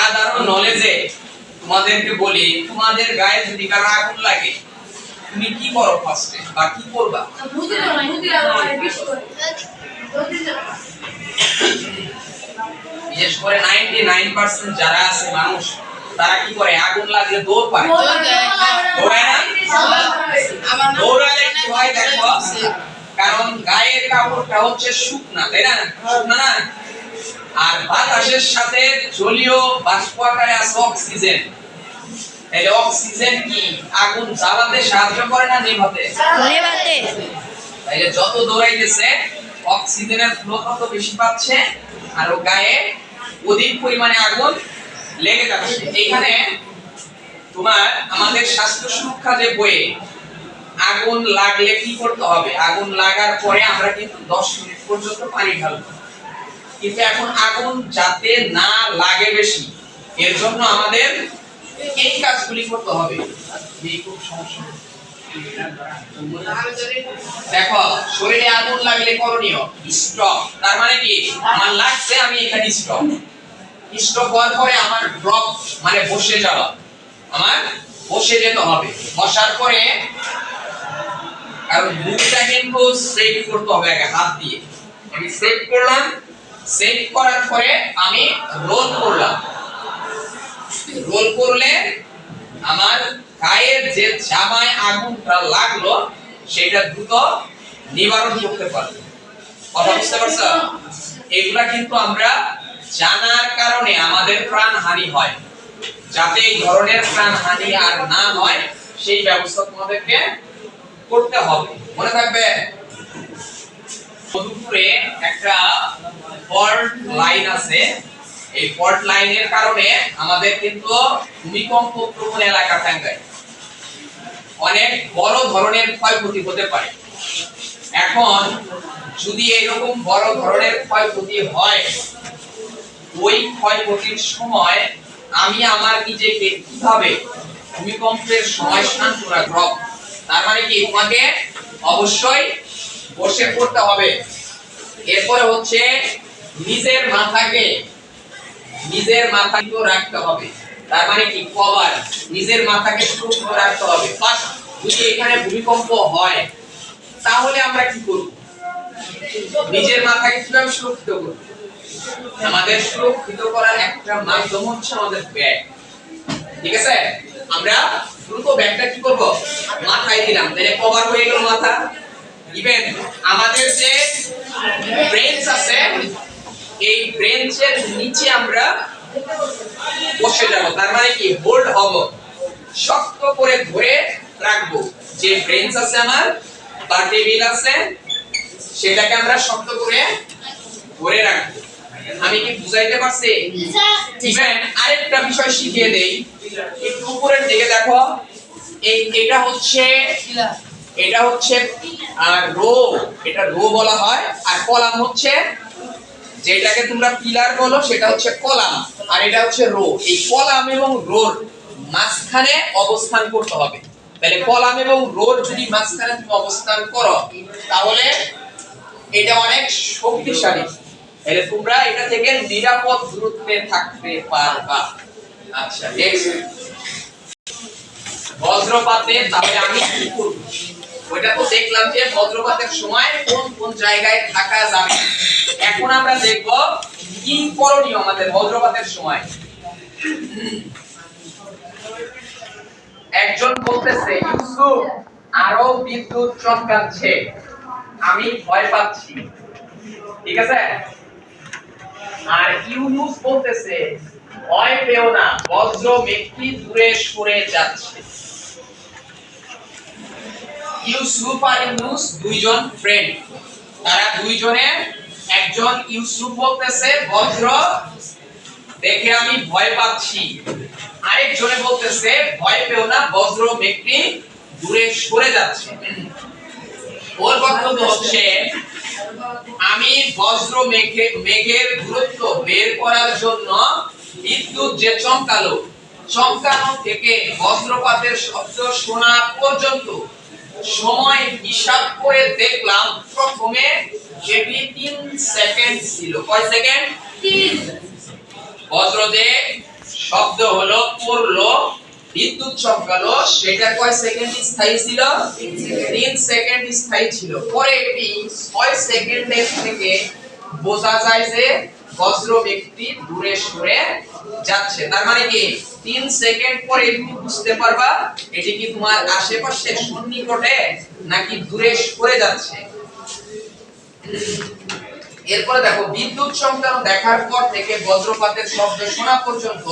সাধারণ নলেজে তোমাদেরকে বলি, তোমাদের গায়ে যদি কারও আগুন লাগে, তুমি কি করো ফার্স্টে বা কি করবা? বিশেষ করে 99% যারা আছে মানুষ, তারা কি করে? আগুন লাগলে দৌড় পায়। দৌড়ায় দৌড়ালে কি হয় দেখো? কারণ গায়ের কাপড়টা হচ্ছে শুকনা, তাই না? শুকনা না? আর বাতাসের সাথে জলীয় বাষ্প আকারে আছে অক্সিজেন। তাহলে অক্সিজেন কি? আগুন জ্বালাতে সাহায্য করে না নিভাতে? নেভাতে। তাইলে যত দৌড়াইতেছে অক্সিজেনের ফ্লো তত বেশি পাচ্ছে আর ও গায়ে অধিক পরিমাণে আগুন লেগে যাচ্ছে। এখানে তোমার আমাদের স্বাস্থ্য সুরক্ষা যে বইয়ে আগুন লাগলে কি করতে হবে? আগুন লাগার পরে আমরা কিন্তু 10 মিনিট পর্যন্ত পানি ঢালবো। কিন্তু এখন আগুন যাতে না লাগে বেশি। এর জন্য আমাদের এই কাজগুলি করতে হবে। এই খুব সমস্যা। দেখো, শরীরে আগুন লাগলে করণীয় তার মানে কি? আমার লাগছে, আমি এখানে হওয়ার পরে আমার ড্রপ মানে বসে যাওয়া, আমার বসে যেতে হবে। বসার পরে কারণ মুখটা কিন্তু সেভ করতে হবে আগে, হাত দিয়ে। আমি সেভ করলাম সেভ করার পরে আমি রোল করলাম। রোল করলে আমার গায়ের যে জামায় আগুনটা লাগল, সেটা দ্রুত নিবারণ করতে পারবে। কথা বুঝতে পারছ? এগুলা কিন্তু আমরা জানার কারণে আমাদের প্রাণহানি হয়। যাতে এই ধরনের প্রাণহানি আর না হয়, সেই ব্যবস্থা তোমাদেরকে করতে হবে। মনে থাকবে? মধুপুরে একটা ফল্ট লাইন আছে। এই ফল্ট লাইনের কারণে আমাদের কিন্তু ভূমিকম্প প্রবণ এলাকা থাকায় অনেক বড় ধরনের ক্ষয়ক্ষতি হতে পারে। এখন যদি এরকম বড় ধরনের ক্ষয়ক্ষতি হয়, ওই ক্ষয়ক্ষতির সময় আমি আমার নিজেকে কীভাবে ভূমিকম্পের সময় শান্ত রাখব? তার মানে কি, তোমাকে অবশ্যই বসে পড়তে হবে। এরপরে হচ্ছে নিজের মাথাকে নিজের মাথা রাখতে হবে। তার মানে কি? কভার। নিজের মাথাকে সুরক্ষিত রাখতে হবে। ফার্স্ট যদি এখানে ভূমিকম্প হয়, তাহলে আমরা কি করব? নিজের মাথাকে কীভাবে সুরক্ষিত করব? আমাদের সুরক্ষিত করার একটা মাধ্যম হচ্ছে আমাদের ব্যাগ। ঠিক আছে? আমরা দ্রুত ব্যাগটা কি করব? মাথায় দিলাম। তাহলে কভার হয়ে গেল মাথা। ইভেন আমাদের যে ব্রেঞ্চ আছে, এই ব্রেঞ্চের নিচে আমরা বসে যাব। তার মানে কি? হোল্ড হব। শক্ত করে ধরে রাখব। যে ব্রেঞ্চ আছে আমার বা টেবিল আছে, সেটাকে আমরা শক্ত করে ধরে রাখব। আমি কি বুঝাইতে পারছি? ইভেন আরেকটা বিষয় শিখিয়ে দেই। একটু উপরের দিকে দেখো। এই এটা হচ্ছে এটা হচ্ছে রো, এটা রো বলা হয়, আর কলাম হচ্ছে, যেটাকে তোমরা পিলার বলো, সেটা হচ্ছে কলাম, আর এটা হচ্ছে রো। এই কলাম এবং রোর মাঝখানে অবস্থান করতে হবে। তাহলে কলাম এবং রোর যদি মাঝখানে তুমি অবস্থান করো, তাহলে এটা অনেক শক্তিশালী। তাহলে তোমরা এটা থেকে নিরাপদ দূরত্বে থাকতে পারবা। আচ্ছা নেক্সট বজ্রপাতে তাহলে আমি কি করব? ওইটা তো দেখলাম যে বজ্রপাতের সময় কোন কোন জায়গায় থাকা যাবে। এখন আমরা দেখব কি করণীয় আমাদের বজ্রপাতের সময়। একজন বলতেছে, ইউসুফ, আরও বিদ্যুৎ চমকাচ্ছে। আমি ভয় পাচ্ছি। ঠিক আছে? আর ইউনুস বলতেছে, ভয় পেও না বজ্র মেঘটি দূরে সরে যাচ্ছে। ইউসুফ আর ইউনুস দুইজন ফ্রেন্ড তারা দুইজনে একজন ইউসুফ বলতেছে দেখে আমি ভয় পাচ্ছি। আরেকজনে বলতেছে, ভয় পেও না বজ্র মেঘটি দূরে সরে যাচ্ছে। ওর বক্তব্য হচ্ছে, আমি বজ্র মেঘে, মেঘের দূরত্ব বের করার জন্য বিদ্যুৎ যে চমকালো, চমকানো থেকে বজ্রপাতের শব্দ শোনা পর্যন্ত সময় হিসাব করে দেখলাম প্রথমে সেটি তিন সেকেন্ড ছিল। কয় সেকেন্ড? বজ্র যে শব্দ হলো পড়ল বিদ্যুৎ চমকালো সেটা কয় সেকেন্ড স্থায়ী ছিল? তিন সেকেন্ড স্থায়ী ছিল। পরে এটি ছয় সেকেন্ডের থেকে বোঝা যায় যে বজ্র ব্যক্তি দূরে সরে যাচ্ছে। তার মানে কি? তিন সেকেন্ড পরে তুমি বুঝতে পারবা এটি কি তোমার আশেপাশে সন্নিকটে নাকি দূরে সরে যাচ্ছে। এরপরে দেখো, বিদ্যুৎ চমকানো দেখার পর থেকে বজ্রপাতের শব্দ শোনা পর্যন্ত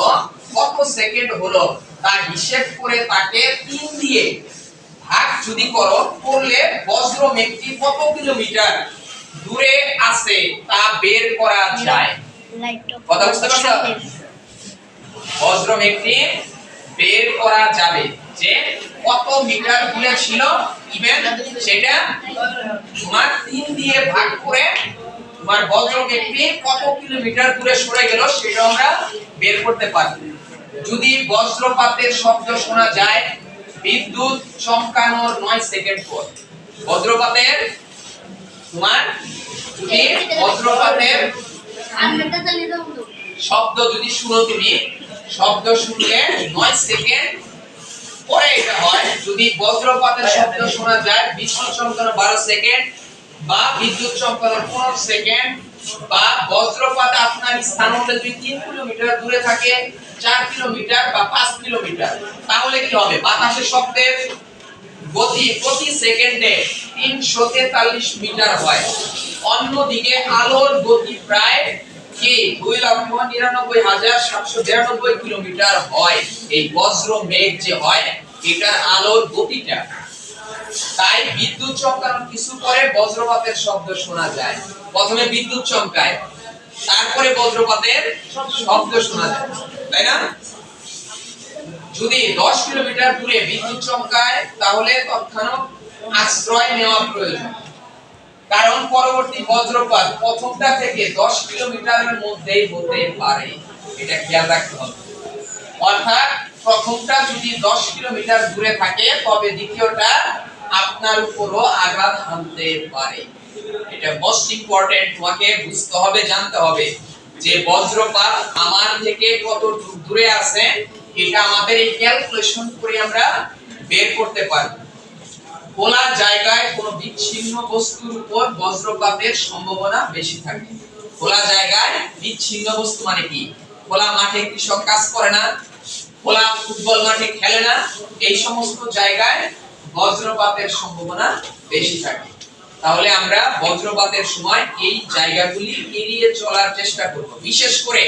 কত সেকেন্ড হলো তা হিসেব করে তাকে তিন দিয়ে ভাগ যদি করো, করলে বজ্র মেঘটি কত কিলোমিটার? দূরে আছে তা বের করা যায়। কথা বুঝতে পারছ? বজ্র মেঘটি বের করা যাবে। যে কত মিটার দূরে ছিল ইভেন সেটা তোমার তিন দিয়ে ভাগ করে তোমার বজ্র ব্যক্তি কত কিলোমিটার দূরে সরে গেল সেটা আমরা বের করতে পারি। যদি বজ্রপাতের শব্দ শোনা যায় বিদ্যুৎ চমকানোর নয় সেকেন্ড পর। বজ্রপাতের তোমার বজ্রপাতের শব্দ যদি শুনো তুমি, শব্দ শুনলে নয় সেকেন্ড পরে এটা হয়। যদি বজ্রপাতের শব্দ শোনা যায়, বিদ্যুৎ চমকানো বারো সেকেন্ড বা বিদ্যুৎ চমকানো পনেরো সেকেন্ড বা বজ্রপাত আপনার স্থান হতে যদি তিন কিলোমিটার দূরে থাকে, চার কিলোমিটার বা পাঁচ কিলোমিটার, তাহলে কি হবে? বাতাসের শব্দের গতি প্রতি সেকেন্ডে তিনশো তেতাল্লিশ মিটার হয়। অন্যদিকে আলোর গতি প্রায় কি? দুই লক্ষ নিরানব্বই হাজার সাতশো বিরানব্বই কিলোমিটার হয়। এই বজ্র মেঘ যে হয়, এটার আলোর গতিটা। তাই বিদ্যুৎ চমকানোর কিছু পরে বজ্রপাতের শব্দ শোনা যায়। প্রথমে বিদ্যুৎ চমকায়, তারপরে বজ্রপাতের শব্দ শোনা যায়। তাই না? যদি 10 কিলোমিটার দূরে বিদ্যুৎ চমকায়, তাহলে তৎক্ষণাৎ আশ্রয় নেওয়া প্রয়োজন। কারণ পরবর্তী বজ্রপাত প্রথমটা থেকে 10 কিলোমিটারের মধ্যেই হতে পারে। এটা খেয়াল রাখতে হবে। অর্থাৎ প্রথমটা যদি 10 কিলোমিটার দূরে থাকে, তবে দ্বিতীয়টা আপনার উপরও আঘাত হানতে পারে। এটা মোস্ট ইম্পর্টেন্ট তোমাকে বুঝতে হবে, জানতে হবে যে বজ্রপাত আমার থেকে কত দূরে আছে এটা আমাদের এই ক্যালকুলেশন করে আমরা বের করতে পারব। খোলা জায়গায় কোনো বিচ্ছিন্ন বস্তুর উপর বজ্রপাতের সম্ভাবনা বেশি থাকে। খোলা জায়গায় বিচ্ছিন্ন বস্তু মানে কি? খোলা মাঠে কৃষক কাজ করে না খোলা ফুটবল মাঠে খেলে না, এই সমস্ত জায়গায় বজ্রপাতের সম্ভাবনা বেশি থাকে। তাহলে আমরা বজ্রপাতের সময় এই জায়গাগুলি এড়িয়ে চলার চেষ্টা করব। বিশেষ করে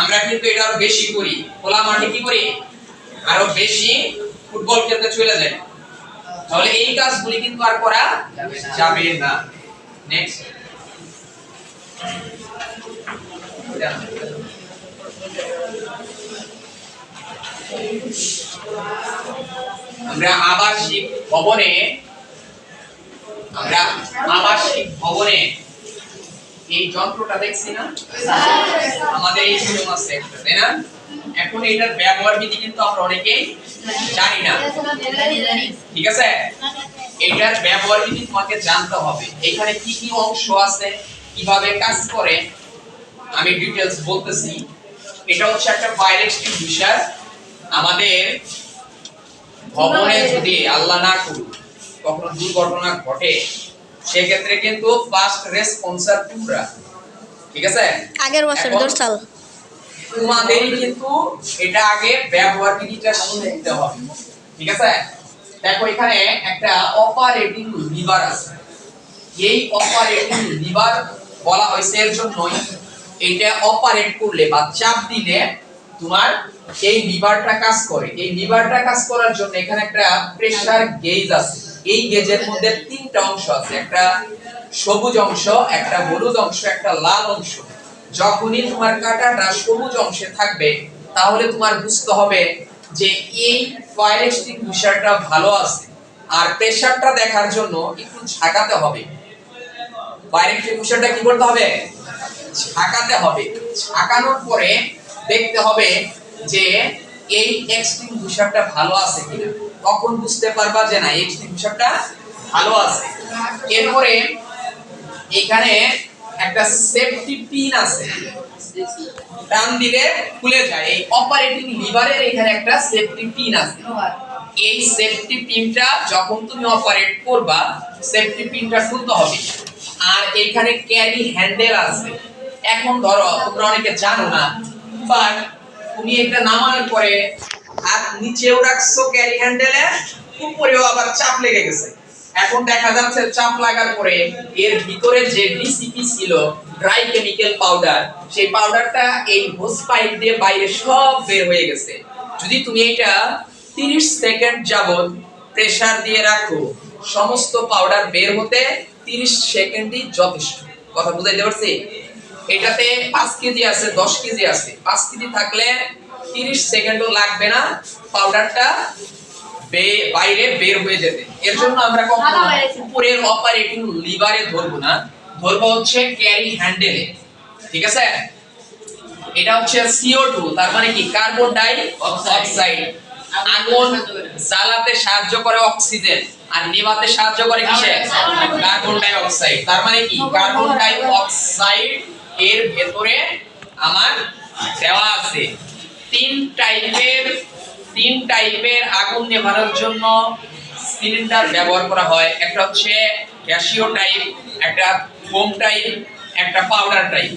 আমরা কিন্তু এটা আরও বেশি করি। খোলা মাঠে কি করি? আরও বেশি ফুটবল খেলতে চলে যাই। তাহলে এই কাজগুলি কিন্তু আর করা যাবে না। নেক্সট আমরা আবাসিক ভবনে, আমরা আবাসিক ভবনে এই যন্ত্রটা দেখছি না? আমাদের এই তাই না? এখন এটার ব্যবহার বিধি কিন্তু আমরা জানি না। ঠিক আছে? এটার ব্যবহার বিধি তোমাকে জানতে হবে। এখানে কি কি অংশ আছে? কীভাবে কাজ করে? আমি ডিটেলস বলতেছি। এটা হচ্ছে একটা ফায়ার এক্সটিংগুইশার আমাদের ভবনে যদি আল্লাহ না করুক, কখনো দুর্ঘটনা ঘটে সেক্ষেত্রে কিন্তু ফার্স্ট রেসপন্সার তোমরা ঠিক আছে? আগের বছর এখন দোরসাল তোমাদেরই কিন্তু এটা আগে ব্যবহার বিধিটা শিখতে হবে ঠিক আছে? দেখো এখানে একটা অপারেটিং লিভার আছে। এই অপারেটিং লিভার বলা হয়েছে এর জন্যই এটা অপারেট করলে বা চাপ দিলে তোমার এই লিভারটা কাজ করে। এই লিভারটা কাজ করার জন্য এখানে একটা প্রেসার গেজ আছে। এই গেজের মধ্যে তিনটা অংশ আছে। একটা সবুজ অংশ, একটা হলুদ অংশ, একটা লাল অংশ। যখনই তোমার কাঁটাটা সবুজ অংশে থাকবে, তাহলে তোমার বুঝতে হবে যে এই ফায়ার এক্সটিংগুইশারটা ভালো আছে। আর প্রেসারটা দেখার জন্য একটু ঝাঁকাতে হবে। ফায়ার এক্সটিংগুইশারটা কি করতে হবে? ঝাঁকাতে হবে। ঝাঁকানোর পরে দেখতে হবে যে এই এক্সটিংগুইশারটা ভালো আছে কিনা। তখন বুঝতে পারবা যে না এক্সটিংগুইশারটা ভালো আছে। এরপরে এখানে একটা সেফটি পিন আছে। টান দিলে খুলে যায়। এই অপারেটিং লিভারের এখানে একটা সেফটি পিন আছে। এই সেফটি পিনটা যখন তুমি অপারেট করবা সেফটি পিনটা খুলতে হবে। আর এখানে ক্যারি হ্যান্ডেল আছে। এখন ধরো, তোমরা অনেকে জানো না বাট তুমি এটা নামানোর পরে হাত নিচেও রাখছো ক্যারি হ্যান্ডেলে উপরেও আবার চাপ লেগে গেছে। এখন দেখা যাচ্ছে চাপ লাগার পরে এর ভিতরে যে ডিসিপি ছিল ড্রাই কেমিক্যাল পাউডার সেই পাউডারটা এই হোস পাইপ দিয়ে বাইরে সব বের হয়ে গেছে। যদি তুমি এটা 30 সেকেন্ড যাবত প্রেসার দিয়ে রাখো, সমস্ত পাউডার বের হতে 30 সেকেন্ডই যথেষ্ট। কথা বুঝাইতে পারছি? এটাতে 5 কেজি আছে 10 কেজি আছে। 5 কেজি থাকলে 30 সেকেন্ডও লাগবে না পাউডারটা বাইরে বের হয়ে যেতে এর জন্য আমরা উপরের অপারেটিং লিভারে ধরবো না। ধরবো হচ্ছে ক্যারি হ্যান্ডেলে ঠিক আছে? এটা হচ্ছে CO2 তার মানে কি? কার্বন ডাই অক্সাইড আগুন জ্বালাতে সাহায্য করে অক্সিজেন আর নেভাতে সাহায্য করে কিসে? কার্বন ডাই অক্সাইড তার মানে কি? কার্বন ডাই অক্সাইড এর ভেতরে আমার দেওয়া আছে। তিন টাইপের তিন টাইপের আগুন নেভানোর জন্য সিলিন্ডার ব্যবহার করা হয়। একটা হচ্ছে গ্যাসীয় টাইপ একটা ফোম টাইপ একটা পাউডার টাইপ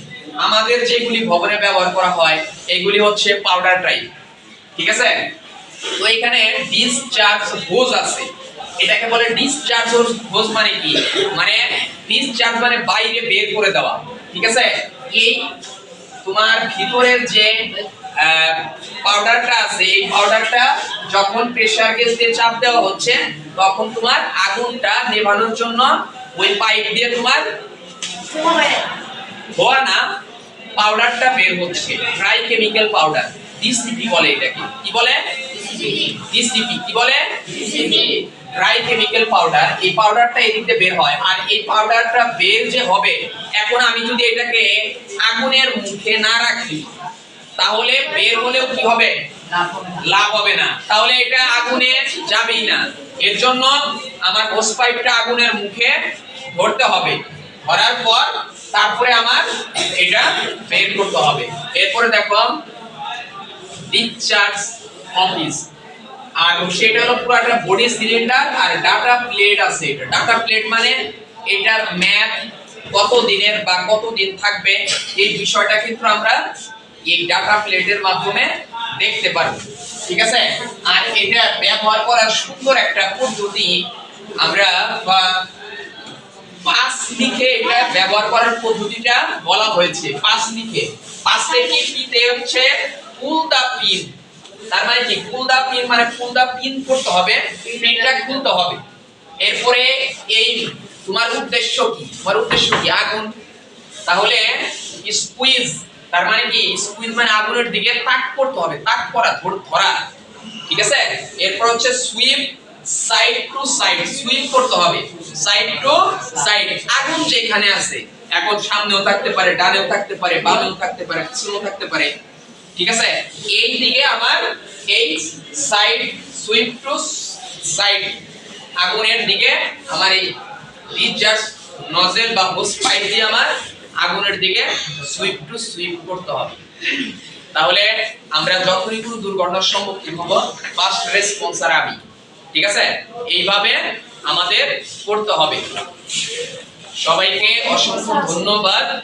আমাদের যেগুলি ভবনে ব্যবহার করা হয়, এগুলি হচ্ছে পাউডার টাইপ ঠিক আছে? তো এখানে ডিসচার্জ হোজ আছে। এটাকে বলে ডিসচার্জ হোজ মানে কি? মানে ডিসচার্জ মানে বাইরে বের করে দেওয়া। ঠিক আছে? এই তোমার ভিতরের যে পাউডারটা আছে। এই পাউডারটা যখন প্রেসার গেজ দিয়ে চাপ দেওয়া হচ্ছে, তখন তোমার আগুনটা নেভানোর জন্য ওই পাইপ দিয়ে তোমার ধোয়া না পাউডারটা বের হচ্ছে। ড্রাই কেমিক্যাল পাউডার ডিসিপি বলে এটাকে। কি বলে? ডিসিপি কি বলে? ড্রাই কেমিক্যাল পাউডার এই পাউডারটা এদিক বের হয়। আর এই পাউডারটা বের যে হবে, এখন আমি যদি এটাকে আগুনের মুখে না রাখি তাহলে বের হলেও কি হবে? লাভ হবে না। তাহলে এটা আগুনে যাবেই না। এর জন্য আমার হোস পাইপটা আগুনের মুখে ধরতে হবে। ধরার পর তারপরে আমার এটা বের করতে হবে। এরপরে দেখো ডিসচার্জ অফিস আর সেটা হলো পুরো একটা বডি সিলিন্ডার আর ডাটা প্লেট আছে এটা। ডাটা প্লেট মানে এটার ম্যাপ কত দিনের বা কত দিন থাকবে এই বিষয়টা কিন্তু আমরা এই ডাটা প্লেটের মাধ্যমে দেখতে পারব ঠিক আছে? আর এটা ব্যবহার করার সুন্দর একটা পদ্ধতি আমরা পাঁচ লিখে এটা ব্যবহার করার পদ্ধতিটা বলা হয়েছে, পাঁচ লিখে পাঁচ থেকে পিতে হচ্ছে পুল দা পিন। তার মানে কি? পুল দা পিন মানে পুল দা পিন করতে হবে, পিনটা খুলতে হবে। এরপরে এই, তোমার উদ্দেশ্য কি? তোমার উদ্দেশ্য কি? আগুন। তাহলে স্কুইজ তার মানে কি? স্কুইজ মানে আগুনের দিকে তাক করতে হবে, তাক করা, ধর- ঠিক আছে? এরপর হচ্ছে sweep side to side sweep করতে হবে। সাইড টু সাইড আগুন যেখানে আছে। এখন সামনেও থাকতে পারে, ডানেও থাকতে পারে, বামেও থাকতে পারে, পিছনেও থাকতে পারে। ঠিক আছে? এই দিকে আমার এই সাইড সুইপ টু সাইড আগুনের দিকে আমার এই ডিসচার্জ নজেল বা হোস পাইপ দিয়ে আমার আগুনের দিকে সুইপ টু সুইপ করতে হবে। তাহলে আমরা যখনই কোনো দুর্ঘটনার সম্মুখীন হব ফার্স্ট রেসপন্সার আমি। ঠিক আছে? এইভাবে আমাদের করতে হবে। সবাইকে অসংখ্য ধন্যবাদ।